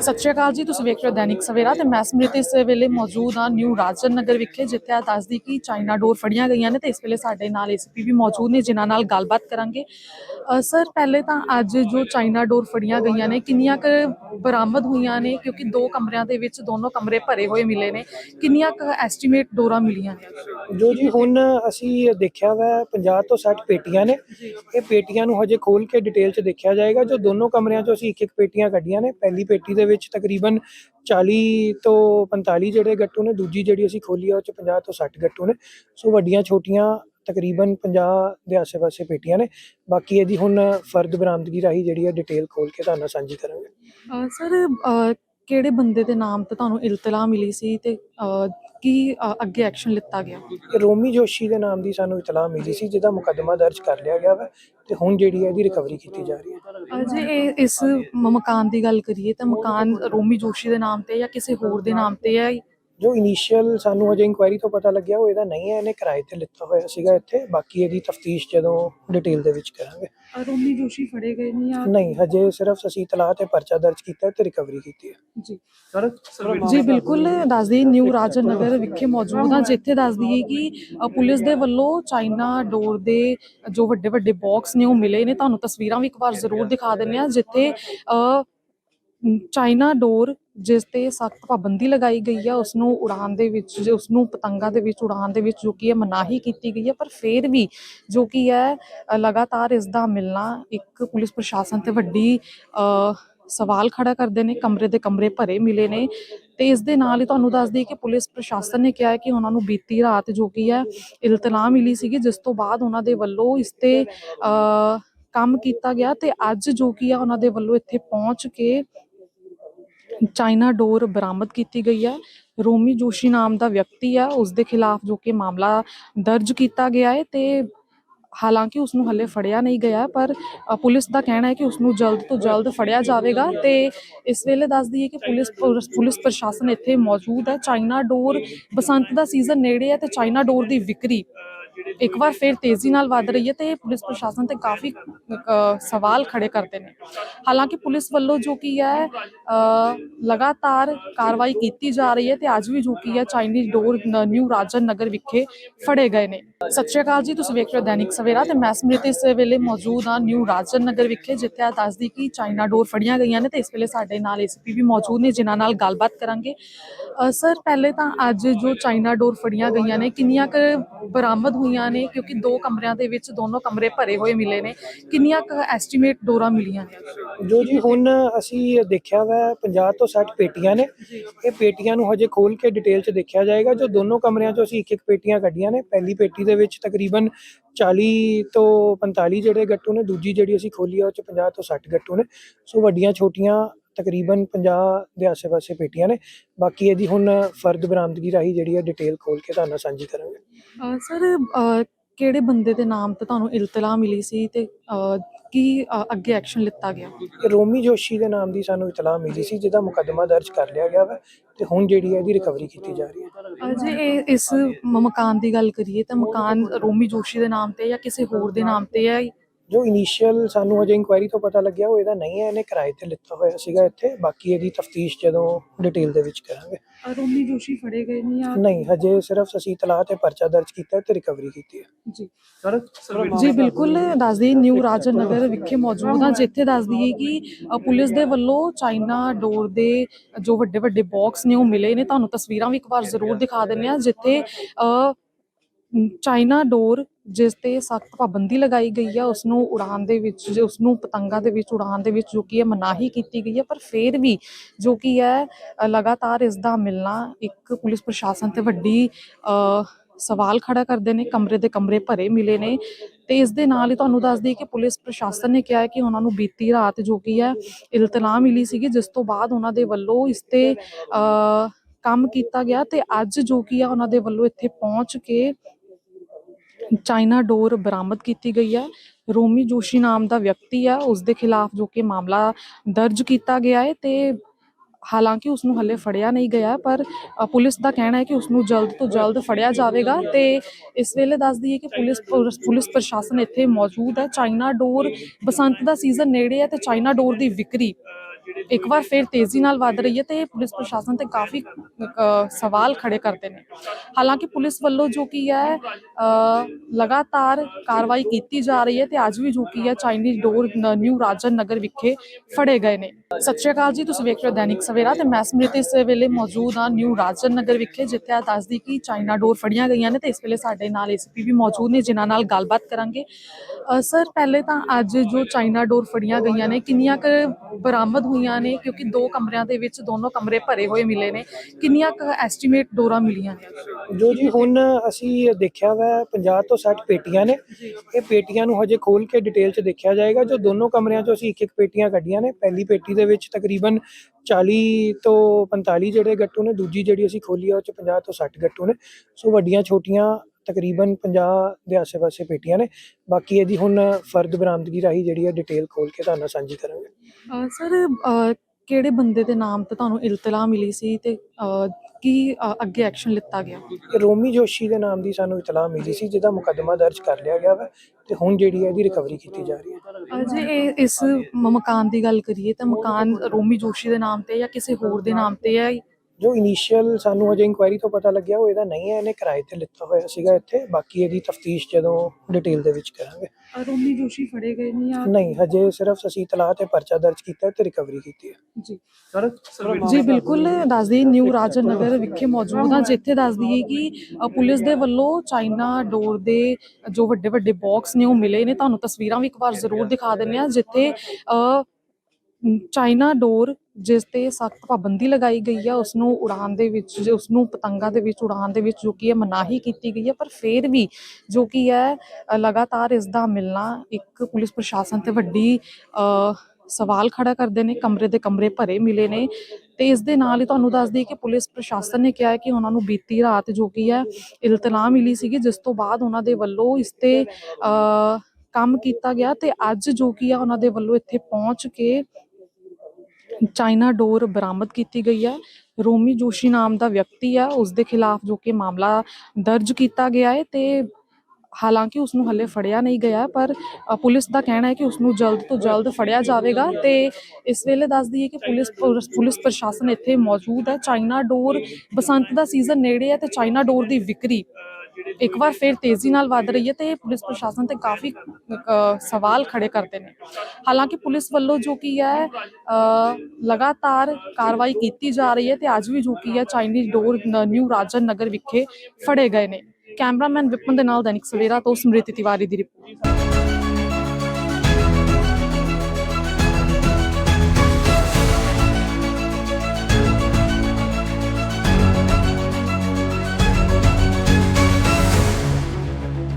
ਸਤਿ ਸ਼੍ਰੀ ਅਕਾਲ ਜੀ ਤੁਸੀਂ ਵੇਖ ਰਹੇ ਹੋ ਦੈਨਿਕ ਸਵੇਰਾ ਤੇ ਮੈਂ ਸਮ੍ਰਿਤੀ ਇਸ ਵੇਲੇ ਮੌਜੂਦ ਹਾਂ ਨਿਊ ਰਾਜਨ ਨਗਰ ਵਿਖੇ ਜਿੱਥੇ ਆ ਦੱਸਦੀ ਕਿ ਚਾਈਨਾ ਡੋਰ ਫੜੀਆਂ ਗਈਆਂ ਨੇ ਤੇ ਇਸ ਵੇਲੇ ਸਾਡੇ ਨਾਲ ਏਸੀਪੀ ਵੀ ਮੌਜੂਦ ਨੇ ਜਿਨ੍ਹਾਂ ਨਾਲ ਗੱਲਬਾਤ ਕਰਾਂਗੇ। ਸਰ ਪਹਿਲੇ ਤਾਂ ਅੱਜ ਜੋ ਚਾਈਨਾ ਡੋਰ ਫੜੀਆਂ ਗਈਆਂ ਨੇ ਕਿੰਨੀਆਂ ਕੁ ਬਰਾਮਦ ਹੋਈਆਂ ਨੇ? ਕਿਉਂਕਿ ਦੋ ਕਮਰਿਆਂ ਦੇ ਵਿੱਚ ਦੋਨੋਂ ਕਮਰੇ ਭਰੇ ਹੋਏ ਮਿਲੇ ਨੇ। ਕਿੰਨੀਆਂ ਕੁ ਐਸਟੀਮੇਟ ਡੋਰਾਂ ਮਿਲੀਆਂ? ਨੇ ਜੋ ਜੀ ਹੁਣ ਅਸੀਂ ਦੇਖਿਆ ਵਾ 50 ਤੋਂ 60 ਪੇਟੀਆਂ ਨੇ। ਇਹ ਪੇਟੀਆਂ ਨੂੰ ਹਜੇ ਖੋਲ ਕੇ ਡਿਟੇਲ ਚ ਦੇਖਿਆ ਜਾਏਗਾ। ਜੋ ਦੋਨੋਂ ਕਮਰਿਆਂ ਚੋਂ ਅਸੀਂ ਇੱਕ ਇੱਕ ਪੇਟੀਆਂ ਕੱਢੀਆਂ ਨੇ। ਪਹਿਲੀ ਪੇਟੀ ਦੇ ਵਿੱਚ ਤਕਰੀਬਨ 40 ਤੋਂ 45 ਜਿਹੜੇ ਗੱਟੂ ਨੇ, ਦੂਜੀ ਜਿਹੜੀ ਅਸੀਂ ਖੋਲੀ ਆ, ਉਹ ਚ 50 ਤੋਂ 60 ਗੱਟੂ ਨੇ। ਸੋ ਵੱਡੀਆਂ ਛੋਟੀਆਂ ਤਕਰੀਬਨ 50 ਦੇ ਆਸ-ਪਾਸੇ ਪੇਟੀਆਂ ਨੇ। ਬਾਕੀ ਇਹਦੀ ਹੁਣ ਫਰਦ ਬਰਾਮਦਗੀ ਰਾਹੀਂ ਜਿਹੜੀ ਹੈ ਡਿਟੇਲ ਖੋਲ ਕੇ ਤੁਹਾਨੂੰ ਸਾਂਝੀ ਕਰਾਂਗੇ। ਸਰ ਕਿਹੜੇ ਬੰਦੇ ਦੇ ਨਾਮ ਤੇ ਤੁਹਾਨੂੰ ਇਲਤਲਾ ਮਿਲੀ ਸੀ ਤੇ ਕੀ ਅ, ਅੱਗੇ ਐਕਸ਼ਨ ਲਿੱਤਾ ਗਿਆ? ਰੋਮੀ ਜੋਸ਼ੀ ਦੇ ਨਾਮ ਦੀ ਸਾਨੂੰ ਇਤਲਾਹ ਮਿਲੀ ਸੀ ਜਿਹਦਾ ਮੁਕੱਦਮਾ ਦਰਜ ਕਰ ਲਿਆ ਗਿਆ ਵਾ ਤੇ ਹੁਣ ਜਿਹੜੀ ਹੈ ਇਹਦੀ ਰਿਕਵਰੀ ਕੀਤੀ ਜਾ ਰਹੀ ਹੈ। ਅਜੇ ਇਹ ਇਸ ਮ- ਮਕਾਨ ਦੀ ਗੱਲ ਕਰੀਏ ਤਾਂ ਮਕਾਨ ਰੋਮੀ ਜੋਸ਼ੀ ਦੇ ਨਾਮ ਤੇ ਜਾਂ ਕਿਸੇ ਹੋਰ ਦੇ ਨਾਮ ਤੇ ਹੈ? ਜੋ ਇਨੀਸ਼ੀਅਲ ਸਾਨੂੰ ਅਜੇ ਇਨਕੁਆਇਰੀ ਤੋਂ ਪਤਾ ਲੱਗਿਆ ਉਹ ਇਹਦਾ ਨਹੀਂ ਹੈ ਇਹਨੇ ਕਿਰਾਏ ਤੇ ਲਿੱਤਾ ਹੋਇਆ ਸੀਗਾ ਇੱਥੇ ਬਾਕੀ ਇਹਦੀ ਤਫਤੀਸ਼ ਜਦੋਂ ਡਿਟੇਲ ਦੇ ਵਿੱਚ ਕਰਾਂਗੇ। ਅ, ਰੋਮੀ ਜੋਸ਼ੀ ਫੜੇ ਗਏ ਨੇ ਜਾਂ ਨਹੀਂ ਹਜੇ ਸਿਰਫ ਅਸੀਂ ਇਤਲਾਹ ਤੇ ਪਰਚਾ ਦਰਜ ਕੀਤਾ ਤੇ ਰਿਕਵਰੀ ਕੀਤੀ ਹੈ। ਜੀ। ਜੀ ਬਿਲਕੁਲ ਦੱਸਦੀ ਨਿਊ ਰਾਜਨ ਨਗਰ ਵਿਖੇ ਮੌਜੂਦ ਹਾਂ ਜਿੱਥੇ ਦੱਸਦੀ ਹੈ ਕਿ ਪੁਲਿਸ ਦੇ ਵੱਲੋਂ ਚਾਈਨਾ ਡੋਰ ਦੇ ਜੋ ਵੱਡੇ ਵੱਡੇ ਬਾਕਸ ਨੇ ਉਹ ਮਿਲੇ ਨੇ। ਤੁਹਾਨੂੰ ਤਸਵੀਰਾਂ ਵੀ ਇੱਕ ਵਾਰ ਜ਼ਰੂਰ ਦਿਖਾ ਦਿੰਦੇ ਆ ਜਿੱਥੇ ਅ, ਚਾਈਨਾ ਡੋਰ ਜਿਸ ਤੇ ਸਖਤ ਪਾਬੰਦੀ ਲਗਾਈ ਗਈ ਹੈ ਉਸ ਨੂੰ ਉਡਾਨ ਦੇ ਵਿੱਚ ਜੇ ਉਸ ਨੂੰ ਪਤੰਗਾਂ ਦੇ ਵਿੱਚ ਉਡਾਨ ਦੇ ਵਿੱਚ ਜੋ ਕਿ ਹੈ ਮਨਾਹੀ ਕੀਤੀ ਗਈ ਹੈ ਪਰ ਫਿਰ ਵੀ ਜੋ ਕਿ ਹੈ ਲਗਾਤਾਰ ਇਸ ਦਾ ਮਿਲਣਾ ਇੱਕ ਪੁਲਿਸ ਪ੍ਰਸ਼ਾਸਨ ਤੇ ਵੱਡੀ ਸਵਾਲ ਖੜਾ ਕਰਦੇ ਨੇ ਕਮਰੇ ਦੇ ਕਮਰੇ ਭਰੇ ਮਿਲੇ ਨੇ ਤੇ ਇਸ ਦੇ ਨਾਲ ਹੀ ਤੁਹਾਨੂੰ ਦੱਸ ਦਈਏ ਕਿ ਪੁਲਿਸ ਪ੍ਰਸ਼ਾਸਨ ਨੇ ਕਿਹਾ ਹੈ ਕਿ ਉਹਨਾਂ ਨੂੰ ਬੀਤੀ ਰਾਤ ਜੋ ਕਿ ਹੈ ਇਲਤਲਾ ਮਿਲੀ ਸੀਗੀ ਜਿਸ ਤੋਂ ਬਾਅਦ ਉਹਨਾਂ ਦੇ ਵੱਲੋਂ ਇਸ ਤੇ ਅ, ਕੰਮ ਕੀਤਾ ਗਿਆ ਤੇ ਅੱਜ ਜੋ ਕਿ ਆ ਉਹਨਾਂ ਦੇ ਵੱਲੋਂ ਇੱਥੇ ਪਹੁੰਚ ਕੇ ਚਾਈਨਾ ਡੋਰ ਬਰਾਮਦ ਕੀਤੀ ਗਈ ਹੈ। ਰੋਮੀ ਜੋਸ਼ੀ ਨਾਮ ਦਾ ਵਿਅਕਤੀ ਹੈ। ਉਸ ਦੇ ਖਿਲਾਫ ਜੋ ਕਿ ਮਾਮਲਾ ਦਰਜ ਕੀਤਾ ਗਿਆ ਹੈ ਤੇ ਹਾਲਾਂਕਿ ਉਸ ਨੂੰ ਹੱਲੇ ਫੜਿਆ ਨਹੀਂ ਗਿਆ ਪਰ ਪੁਲਿਸ ਦਾ ਕਹਿਣਾ ਹੈ ਕਿ ਉਸ ਨੂੰ ਜਲਦ ਤੋਂ ਜਲਦ ਫੜਿਆ ਜਾਵੇਗਾ ਤੇ ਇਸ ਵੇਲੇ ਦੱਸ ਦਈਏ ਕਿ ਪੁਲਿਸ ਪੁਲਿਸ ਪ੍ਰਸ਼ਾਸਨ ਇੱਥੇ ਮੌਜੂਦ ਹੈ। ਚਾਈਨਾ ਡੋਰ, ਬਸੰਤ ਦਾ ਸੀਜ਼ਨ ਨੇੜੇ ਹੈ ਤੇ ਚਾਈਨਾ ਡੋਰ ਦੀ ਵਿਕਰੀ ਇੱਕ ਵਾਰ ਫਿਰ ਤੇਜ਼ੀ ਨਾਲ ਵੱਧ ਰਹੀ ਹੈ ਤੇ ਪੁਲਿਸ ਪ੍ਰਸ਼ਾਸਨ ਤੇ ਕਾਫੀ ਸਵਾਲ ਖੜੇ ਕਰਦੇ ਨੇ। ਹਾਲਾਂਕਿ ਪੁਲਿਸ ਵੱਲੋਂ ਜੋ ਕੀ ਹੈ ਲਗਾਤਾਰ ਕਾਰਵਾਈ ਕੀਤੀ ਜਾ ਰਹੀ ਹੈ ਤੇ ਅੱਜ ਵੀ ਜੋ ਕੀ ਹੈ ਚਾਈਨੀਜ਼ ਡੋਰ ਨਿਊ ਰਾਜਨ ਨਗਰ ਵਿਖੇ ਫੜੇ ਗਏ ਨੇ। ਸਤਿ ਸ਼੍ਰੀ ਅਕਾਲ ਜੀ ਤੁਸੀਂ ਵੇਖ ਰਹੇ ਹੋ ਦੈਨਿਕ ਸਵੇਰਾ ਤੇ ਮੈਂ ਸਮ੍ਰਿਤੀ ਇਸ ਵੇਲੇ ਮੌਜੂਦ ਹਾਂ ਨਿਊ ਰਾਜਨ ਨਗਰ ਵਿਖੇ ਜਿੱਥੇ ਆ ਦੱਸਦੀ ਕਿ ਚਾਈਨਾ ਡੋਰ ਫੜੀਆਂ ਗਈਆਂ ਨੇ ਤੇ ਇਸ ਵੇਲੇ ਸਾਡੇ ਨਾਲ ਏਸੀਪੀ ਵੀ ਮੌਜੂਦ ਨੇ ਜਿਨ੍ਹਾਂ ਨਾਲ ਗੱਲਬਾਤ ਕਰਾਂਗੇ। ਅ, ਸਰ ਪਹਿਲੇ ਤਾਂ ਅੱਜ ਜੋ ਚਾਈਨਾ ਡੋਰ ਫੜੀਆਂ ਗਈਆਂ ਨੇ ਕਿੰਨੀਆਂ ਕੁ ਬਰਾਮਦ ਹੋਈਆਂ ਨੇ, ਕਿਉਂਕਿ ਦੋ ਕਮਰਿਆਂ ਦੇ ਵਿੱਚ ਦੋਨੋਂ ਕਮਰੇ ਭਰੇ ਹੋਏ ਮਿਲੇ ਨੇ। ਕਿੰਨੀਆਂ ਕੁ ਐਸਟੀਮੇਟ ਡੋਰਾਂ ਮਿਲੀਆਂ ਨੇ? ਜੋ ਜੀ ਹੁਣ ਅਸੀਂ ਦੇਖਿਆ ਵਾ 50 ਤੋਂ 60 ਪੇਟੀਆਂ ਨੇ। ਇਹ ਪੇਟੀਆਂ ਨੂੰ ਹਜੇ ਖੋਲ ਕੇ ਡਿਟੇਲ ਚ ਦੇਖਿਆ ਜਾਏਗਾ। ਜੋ ਦੋਨੋਂ ਕਮਰਿਆਂ ਚੋਂ ਅਸੀਂ ਇੱਕ ਇੱਕ ਪੇਟੀਆਂ ਕੱਢੀਆਂ ਨੇ। ਪਹਿਲੀ ਪੇਟੀ ਦੇ ਵਿੱਚ ਤਕਰੀਬਨ 40 ਤੋਂ 45 ਜਿਹੜੇ ਗੱਟੂ ਨੇ, ਦੂਜੀ ਜਿਹੜੀ ਅਸੀਂ ਖੋਲੀ ਆ, ਉਹ ਚ 50 ਤੋਂ 60 ਗੱਟੂ ਨੇ। ਸੋ ਵੱਡੀਆਂ, ਛੋਟੀਆਂ ਤਕਰੀਬਨ 50 ਦੇ ਆਸ-ਪਾਸੇ ਪੇਟੀਆਂ ਨੇ। ਬਾਕੀ ਇਹਦੀ ਹੁਣ ਫਰਦ ਬਰਾਮਦਗੀ ਰਾਹੀਂ ਜਿਹੜੀ ਹੈ ਡਿਟੇਲ ਖੋਲ ਕੇ ਤੁਹਾਨੂੰ ਸਾਂਝੀ ਕਰਾਂਗੇ। ਸਰ ਕਿਹੜੇ ਬੰਦੇ ਦੇ ਨਾਮ ਤੇ ਤੁਹਾਨੂੰ ਇਲਤਲਾ ਮਿਲੀ ਸੀ ਤੇ ਕੀ ਅੱਗੇ ਐਕਸ਼ਨ ਲਿੱਤਾ ਗਿਆ? ਰੋਮੀ ਜੋਸ਼ੀ ਦੇ ਨਾਮ ਦੀ ਸਾਨੂੰ ਇਤਲਾਹ ਮਿਲੀ ਸੀ ਜਿਹਦਾ ਮੁਕੱਦਮਾ ਦਰਜ ਕਰ ਲਿਆ ਗਿਆ ਵਾ ਤੇ ਹੁਣ ਜਿਹੜੀ ਹੈ ਇਹਦੀ ਰਿਕਵਰੀ ਕੀਤੀ ਜਾ ਰਹੀ ਹੈ। ਅਜੇ ਇਹ ਇਸ ਮਕਾਨ ਦੀ ਗੱਲ ਕਰੀਏ ਤਾਂ ਮਕਾਨ ਰੋਮੀ ਜੋਸ਼ੀ ਦੇ ਨਾਮ ਤੇ ਜਾਂ ਕਿਸੇ ਹੋਰ ਦੇ ਨਾਮ ਤੇ ਹੈ? ਜੋ ਇਨੀਸ਼ੀਅਲ ਸਾਨੂੰ ਅਜੇ ਇਨਕੁਆਇਰੀ ਤੋਂ ਪਤਾ ਲੱਗਿਆ ਉਹ ਇਹਦਾ ਨਹੀਂ ਹੈ ਇਹਨੇ ਕਿਰਾਏ ਤੇ ਲਿੱਤਾ ਹੋਇਆ ਸੀਗਾ ਇੱਥੇ ਬਾਕੀ ਇਹਦੀ ਤਫਤੀਸ਼ ਜਦੋਂ ਡਿਟੇਲ ਦੇ ਵਿੱਚ ਕਰਾਂਗੇ। ਅ, ਰੋਮੀ ਜੋਸ਼ੀ ਫੜੇ ਗਏ ਨੇ ਜਾਂ ਨਹੀਂ ਹਜੇ ਸਿਰਫ ਅਸੀਂ ਇਤਲਾਹ ਤੇ ਪਰਚਾ ਦਰਜ ਕੀਤਾ ਤੇ ਰਿਕਵਰੀ ਕੀਤੀ ਹੈ। ਜੀ। ਜੀ ਬਿਲਕੁਲ ਦੱਸਦੀ ਨਿਊ ਰਾਜਨ ਨਗਰ ਵਿਖੇ ਮੌਜੂਦ ਹਾਂ ਜਿੱਥੇ ਦੱਸਦੀ ਹੈ ਕਿ ਪੁਲਿਸ ਦੇ ਵੱਲੋਂ ਚਾਈਨਾ ਡੋਰ ਦੇ ਜੋ ਵੱਡੇ ਵੱਡੇ ਬਾਕਸ ਨੇ ਉਹ ਮਿਲੇ ਨੇ। ਤੁਹਾਨੂੰ ਤਸਵੀਰਾਂ ਵੀ ਇੱਕ ਵਾਰ ਜ਼ਰੂਰ ਦਿਖਾ ਦਿੰਦੇ ਆ ਜਿੱਥੇ ਅ, ਚਾਈਨਾ ਡੋਰ ਜਿਸ ਤੇ ਸਖਤ ਪਾਬੰਦੀ ਲਗਾਈ ਗਈ ਹੈ ਉਸ ਨੂੰ ਉਡਾਨ ਦੇ ਵਿੱਚ ਜੇ ਉਸ ਨੂੰ ਪਤੰਗਾਂ ਦੇ ਵਿੱਚ ਉਡਾਨ ਦੇ ਵਿੱਚ ਜੋ ਕੀ ਹੈ ਮਨਾਹੀ ਕੀਤੀ ਗਈ ਹੈ ਪਰ ਫਿਰ ਵੀ ਜੋ ਕਿ ਹੈ ਲਗਾਤਾਰ ਇਸ ਦਾ ਮਿਲਣਾ ਇੱਕ ਪੁਲਿਸ ਪ੍ਰਸ਼ਾਸਨ ਤੇ ਵੱਡੀ ਸਵਾਲ ਖੜਾ ਕਰਦੇ ਨੇ ਕਮਰੇ ਦੇ ਕਮਰੇ ਭਰੇ ਮਿਲੇ ਨੇ। ਤੇ ਇਸ ਦੇ ਨਾਲ ਹੀ ਤੁਹਾਨੂੰ ਦੱਸ ਦਈਏ ਕਿ ਪੁਲਿਸ ਪ੍ਰਸ਼ਾਸਨ ਨੇ ਕਿਹਾ ਹੈ ਕਿ ਉਹਨਾਂ ਨੂੰ ਬੀਤੀ ਰਾਤ ਜੋ ਕਿ ਹੈ ਇਲਤਲਾ ਮਿਲੀ ਸੀਗੀ ਜਿਸ ਤੋਂ ਬਾਅਦ ਉਹਨਾਂ ਦੇ ਵੱਲੋਂ ਇਸ ਤੇ ਅ, ਕੰਮ ਕੀਤਾ ਗਿਆ। ਤੇ ਅੱਜ ਜੋ ਕਿ ਆ ਉਹਨਾਂ ਦੇ ਵੱਲੋਂ ਇੱਥੇ ਪਹੁੰਚ ਕੇ ਚਾਈਨਾ ਡੋਰ ਬਰਾਮਦ ਕੀਤੀ ਗਈ ਹੈ। ਰੋਮੀ ਜੋਸ਼ੀ ਨਾਮ ਦਾ ਵਿਅਕਤੀ ਹੈ। ਉਸ ਦੇ ਖਿਲਾਫ ਜੋ ਕਿ ਮਾਮਲਾ ਦਰਜ ਕੀਤਾ ਗਿਆ ਹੈ ਤੇ ਹਾਲਾਂਕਿ ਉਸ ਨੂੰ ਹੱਲੇ ਫੜਿਆ ਨਹੀਂ ਗਿਆ ਪਰ ਪੁਲਿਸ ਦਾ ਕਹਿਣਾ ਹੈ ਕਿ ਉਸ ਨੂੰ ਜਲਦ ਤੋਂ ਜਲਦ ਫੜਿਆ ਜਾਵੇਗਾ ਤੇ ਇਸ ਵੇਲੇ ਦੱਸ ਦਈਏ ਕਿ ਪੁਲਿਸ ਪੁਲਿਸ ਪ੍ਰਸ਼ਾਸਨ ਇੱਥੇ ਮੌਜੂਦ ਹੈ। ਚਾਈਨਾ ਡੋਰ, ਬਸੰਤ ਦਾ ਸੀਜ਼ਨ ਨੇੜੇ ਹੈ ਤੇ ਚਾਈਨਾ ਡੋਰ ਦੀ ਵਿਕਰੀ ਇੱਕ ਵਾਰ ਫਿਰ ਤੇਜ਼ੀ ਨਾਲ ਵੱਧ ਰਹੀ ਹੈ ਤੇ ਪੁਲਿਸ ਪ੍ਰਸ਼ਾਸਨ ਤੇ ਕਾਫੀ ਸਵਾਲ ਖੜੇ ਕਰਦੇ ਨੇ। ਹਾਲਾਂਕਿ ਪੁਲਿਸ ਵੱਲੋਂ ਜੋ ਕੀ ਹੈ ਲਗਾਤਾਰ ਕਾਰਵਾਈ ਕੀਤੀ ਜਾ ਰਹੀ ਹੈ ਤੇ ਅੱਜ ਵੀ ਜੋ ਕੀ ਹੈ ਚਾਈਨੀਜ਼ ਡੋਰ ਨਿਊ ਰਾਜਨ ਨਗਰ ਵਿਖੇ ਫੜੇ ਗਏ ਨੇ। ਸਤਿ ਸ਼੍ਰੀ ਅਕਾਲ ਜੀ ਤੁਸੀਂ ਵੇਖ ਰਹੇ ਹੋ ਦੈਨਿਕ ਸਵੇਰਾ ਤੇ ਮੈਂ ਸਮ੍ਰਿਤੀ ਇਸ ਵੇਲੇ ਮੌਜੂਦ ਹਾਂ ਨਿਊ ਰਾਜਨ ਨਗਰ ਵਿਖੇ ਜਿੱਥੇ ਆ ਦੱਸਦੀ ਕਿ ਚਾਈਨਾ ਡੋਰ ਫੜੀਆਂ ਗਈਆਂ ਨੇ ਤੇ ਇਸ ਵੇਲੇ ਸਾਡੇ ਨਾਲ ਏਸੀਪੀ ਵੀ ਮੌਜੂਦ ਨੇ ਜਿਨ੍ਹਾਂ ਨਾਲ ਗੱਲਬਾਤ ਕਰਾਂਗੇ। ਸਰ, ਪਹਿਲੇ ਤਾਂ ਅੱਜ ਜੋ ਚਾਈਨਾ ਡੋਰ ਫੜੀਆਂ ਗਈਆਂ ਨੇ, ਕਿੰਨੀਆਂ ਕੁ ਬਰਾਮਦ ਹੋਈਆਂ ਨੇ? ਕਿਉਂਕਿ ਦੋ ਕਮਰਿਆਂ ਦੇ ਵਿੱਚ ਦੋਨੋਂ ਕਮਰੇ ਭਰੇ ਹੋਏ ਮਿਲੇ ਨੇ। ਕਿੰਨੀਆਂ ਕੁ ਐਸਟੀਮੇਟ ਡੋਰਾਂ ਮਿਲੀਆਂ? ਨੇ ਜੋ ਜੀ ਹੁਣ ਅਸੀਂ ਦੇਖਿਆ ਵਾ 50 ਤੋਂ 60 ਪੇਟੀਆਂ ਨੇ। ਇਹ ਪੇਟੀਆਂ ਨੂੰ ਹਜੇ ਖੋਲ ਕੇ ਡਿਟੇਲ 'ਚ ਦੇਖਿਆ ਜਾਏਗਾ। ਜੋ ਦੋਨੋਂ ਕਮਰਿਆਂ 'ਚੋਂ ਅਸੀਂ ਇੱਕ ਇੱਕ ਪੇਟੀਆਂ ਕੱਢੀਆਂ ਨੇ। ਪਹਿਲੀ ਪੇਟੀ ਦੇ ਵਿੱਚ ਤਕਰੀਬਨ 40 ਤੋਂ 45 ਜਿਹੜੇ ਗੱਟੂ ਨੇ, ਦੂਜੀ ਜਿਹੜੀ ਅਸੀਂ ਖੋਲੀ ਆ, ਉਹ 'ਚ 50 ਤੋਂ 60 ਗੱਟੂ ਨੇ। ਸੋ ਵੱਡੀਆਂ, ਛੋਟੀਆਂ ਤਕਰੀਬਨ 50 ਦੇ ਆਸ-ਪਾਸੇ ਪੇਟੀਆਂ ਨੇ। ਬਾਕੀ ਇਹਦੀ ਹੁਣ ਫਰਦ ਬਰਾਮਦਗੀ ਰਾਹੀਂ ਜਿਹੜੀ ਹੈ ਡਿਟੇਲ ਖੋਲ ਕੇ ਤੁਹਾਨੂੰ ਸਾਂਝੀ ਕਰਾਂਗੇ। ਸਰ ਕਿਹੜੇ ਬੰਦੇ ਦੇ ਨਾਮ ਤੇ ਤੁਹਾਨੂੰ ਇਲਤਲਾ ਮਿਲੀ ਸੀ ਤੇ ਕੀ ਅੱਗੇ ਐਕਸ਼ਨ ਲਿੱਤਾ ਗਿਆ? ਰੋਮੀ ਜੋਸ਼ੀ ਦੇ ਨਾਮ ਦੀ ਸਾਨੂੰ ਇਤਲਾਹ ਮਿਲੀ ਸੀ ਜਿਹਦਾ ਮੁਕੱਦਮਾ ਦਰਜ ਕਰ ਲਿਆ ਗਿਆ ਵਾ ਤੇ ਹੁਣ ਜਿਹੜੀ ਹੈ ਇਹਦੀ ਰਿਕਵਰੀ ਕੀਤੀ ਜਾ ਰਹੀ ਹੈ। ਜੇ ਇਹ ਇਸ ਮਕਾਨ ਦੀ ਗੱਲ ਕਰੀਏ ਤਾਂ ਮਕਾਨ ਰੋਮੀ ਜੋਸ਼ੀ ਦੇ ਨਾਮ ਤੇ ਜਾਂ ਕਿਸੇ ਹੋਰ ਦੇ ਨਾਮ ਤੇ ਹੈ? ਜੋ ਇਨੀਸ਼ੀਅਲ ਸਾਨੂੰ ਅਜੇ ਇਨਕੁਆਇਰੀ ਤੋਂ ਪਤਾ ਲੱਗਿਆ ਉਹ ਇਹਦਾ ਨਹੀਂ ਹੈ ਇਹਨੇ ਕਿਰਾਏ ਤੇ ਲਿੱਤਾ ਹੋਇਆ ਸੀਗਾ ਇੱਥੇ ਬਾਕੀ ਇਹਦੀ ਤਫਤੀਸ਼ ਜਦੋਂ ਡਿਟੇਲ ਦੇ ਵਿੱਚ ਕਰਾਂਗੇ। ਅ, ਰੋਮੀ ਜੋਸ਼ੀ ਫੜੇ ਗਏ ਨੇ ਜਾਂ ਨਹੀਂ ਹਜੇ ਸਿਰਫ ਅਸੀਂ ਇਤਲਾਹ ਤੇ ਪਰਚਾ ਦਰਜ ਕੀਤਾ ਤੇ ਰਿਕਵਰੀ ਕੀਤੀ ਹੈ। ਜੀ। ਜੀ ਬਿਲਕੁਲ ਦੱਸਦੀ ਨਿਊ ਰਾਜਨ ਨਗਰ ਵਿਖੇ ਮੌਜੂਦ ਹਾਂ ਜਿੱਥੇ ਦੱਸਦੀ ਹੈ ਕਿ ਪੁਲਿਸ ਦੇ ਵੱਲੋਂ ਚਾਈਨਾ ਡੋਰ ਦੇ ਜੋ ਵੱਡੇ ਵੱਡੇ ਬਾਕਸ ਨੇ ਉਹ ਮਿਲੇ ਨੇ। ਤੁਹਾਨੂੰ ਤਸਵੀਰਾਂ ਵੀ ਇੱਕ ਵਾਰ ਜ਼ਰੂਰ ਦਿਖਾ ਦਿੰਦੇ ਆ ਜਿੱਥੇ ਚਾਈਨਾ ਡੋਰ ਜਿਸ ਤੇ ਸਖਤ ਪਾਬੰਦੀ ਲਗਾਈ ਗਈ ਹੈ ਉਸ ਨੂੰ ਉਡਾਨ ਦੇ ਵਿੱਚ ਜੇ ਉਸ ਨੂੰ ਪਤੰਗਾਂ ਦੇ ਵਿੱਚ ਉਡਾਨ ਦੇ ਵਿੱਚ ਜੋ ਕੀ ਹੈ ਮਨਾਹੀ ਕੀਤੀ ਗਈ ਹੈ ਪਰ ਫਿਰ ਵੀ ਜੋ ਕੀ ਹੈ ਲਗਾਤਾਰ ਇਸ ਦਾ ਮਿਲਣਾ ਇੱਕ ਪੁਲਿਸ ਪ੍ਰਸ਼ਾਸਨ ਤੇ ਵੱਡੀ ਸਵਾਲ ਖੜਾ ਕਰਦੇ ਨੇ ਕਮਰੇ ਦੇ ਕਮਰੇ ਭਰੇ ਮਿਲੇ ਨੇ ਤੇ ਇਸ ਦੇ ਨਾਲ ਹੀ ਤੁਹਾਨੂੰ ਦੱਸ ਦਈਏ ਕਿ ਪੁਲਿਸ ਪ੍ਰਸ਼ਾਸਨ ਨੇ ਕਿਹਾ ਹੈ ਕਿ ਉਹਨਾਂ ਨੂੰ ਬੀਤੀ ਰਾਤ ਜੋ ਕਿ ਹੈ ਇਲਤਲਾ ਮਿਲੀ ਸੀਗੀ ਜਿਸ ਤੋਂ ਬਾਅਦ ਉਹਨਾਂ ਦੇ ਵੱਲੋਂ ਇਸ ਤੇ ਅ, ਕੰਮ ਕੀਤਾ ਗਿਆ ਤੇ ਅੱਜ ਜੋ ਕਿ ਆ ਉਹਨਾਂ ਦੇ ਵੱਲੋਂ ਇੱਥੇ ਪਹੁੰਚ ਕੇ ਚਾਈਨਾ ਡੋਰ ਬਰਾਮਦ ਕੀਤੀ ਗਈ ਹੈ। ਰੋਮੀ ਜੋਸ਼ੀ ਨਾਮ ਦਾ ਵਿਅਕਤੀ ਹੈ। ਉਸ ਦੇ ਖਿਲਾਫ ਜੋ ਕਿ ਮਾਮਲਾ ਦਰਜ ਕੀਤਾ ਗਿਆ ਹੈ ਤੇ ਹਾਲਾਂਕਿ ਉਸ ਨੂੰ ਹੱਲੇ ਫੜਿਆ ਨਹੀਂ ਗਿਆ ਪਰ ਪੁਲਿਸ ਦਾ ਕਹਿਣਾ ਹੈ ਕਿ ਉਸ ਨੂੰ ਜਲਦ ਤੋਂ ਜਲਦ ਫੜਿਆ ਜਾਵੇਗਾ ਤੇ ਇਸ ਵੇਲੇ ਦੱਸ ਦਈਏ ਕਿ ਪੁਲਿਸ ਪੁਲਿਸ ਪ੍ਰਸ਼ਾਸਨ ਇੱਥੇ ਮੌਜੂਦ ਹੈ। ਚਾਈਨਾ ਡੋਰ ਬਸੰਤ ਦਾ ਸੀਜ਼ਨ ਨੇੜੇ ਹੈ ਤੇ ਚਾਈਨਾ ਡੋਰ ਦੀ ਵਿਕਰੀ ਇੱਕ ਵਾਰ ਫਿਰ ਤੇਜ਼ੀ ਨਾਲ ਵੱਧ ਰਹੀ ਹੈ ਤੇ ਪੁਲਿਸ ਪ੍ਰਸ਼ਾਸਨ ਤੇ ਕਾਫੀ ਸਵਾਲ ਖੜੇ ਕਰਦੇ ਨੇ। ਹਾਲਾਂਕਿ ਪੁਲਿਸ ਵੱਲੋਂ ਜੋ ਕੀ ਹੈ ਲਗਾਤਾਰ ਕਾਰਵਾਈ ਕੀਤੀ ਜਾ ਰਹੀ ਹੈ ਤੇ ਅੱਜ ਵੀ ਜੋ ਕੀ ਹੈ ਚਾਈਨੀਜ਼ ਡੋਰ ਨਿਊ ਰਾਜਨ ਨਗਰ ਵਿਖੇ ਫੜੇ ਗਏ ਨੇ। ਕੈਮਰਾਮੈਨ ਵਿਪਨ ਦੇ ਨਾਲ ਦੈਨਿਕ ਸਵੇਰਾ ਤੋਂ ਸਮ੍ਰਿਤੀ ਤਿਵਾਰੀ ਦੀ ਰਿਪੋਰਟ।